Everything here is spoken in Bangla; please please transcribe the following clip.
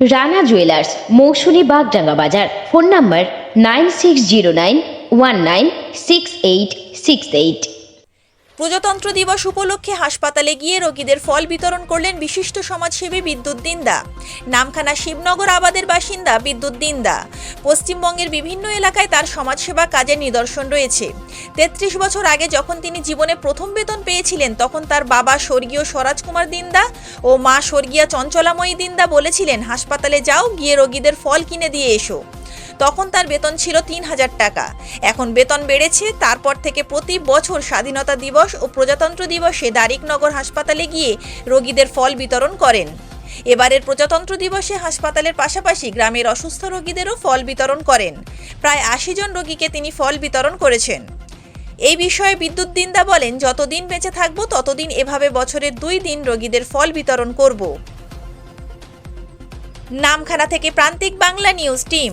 রানা জুয়েলার্স মৌসুমী বাগডাঙ্গা বাজার। Phone number nine six zero nine one nine six eight six eight. প্রজাতন্ত্র দিবস উপলক্ষে হাসপাতালে গিয়ে রোগীদের ফল বিতরণ করলেন বিশিষ্ট সমাজসেবী বিদ্যুৎ দিন্দা। নামখানা শিবনগর আবাদের বাসিন্দা বিদ্যুৎ দিন্দা। পশ্চিমবঙ্গের বিভিন্ন এলাকায় তার সমাজসেবা কাজের নিদর্শন রয়েছে। তেত্রিশ বছর আগে যখন তিনি জীবনে প্রথম বেতন পেয়েছিলেন, তখন তার বাবা স্বর্গীয় স্বরাজ কুমার দিন্দা ও মা স্বর্গীয়া চঞ্চলাময়ী দিন্দা বলেছিলেন, হাসপাতালে যাও, গিয়ে রোগীদের ফল কিনে দিয়ে এসো। তখন তার বেতন ছিল তিন হাজার টাকা। এখন বেতন বেড়েছে, তারপর থেকে প্রতি বছর স্বাধীনতা দিবস ও প্রজাতন্ত্র দিবসে দারিকনগর হাসপাতালে গিয়ে রোগীদের ফল বিতরণ করেন। এবারের প্রজাতন্ত্র দিবসে হাসপাতালের পাশাপাশি গ্রামের অসুস্থ রোগীদেরও ফল বিতরণ করেন। প্রায় আশি জন রোগীকে তিনি ফল বিতরণ করেছেন। এই বিষয়ে বিদ্যুৎ দিন্দা বলেন, যতদিন বেঁচে থাকব, ততদিন এভাবে বছরের দুই দিন রোগীদের ফল বিতরণ করব। নামখানা থেকে প্রান্তিক বাংলা নিউজ টিম।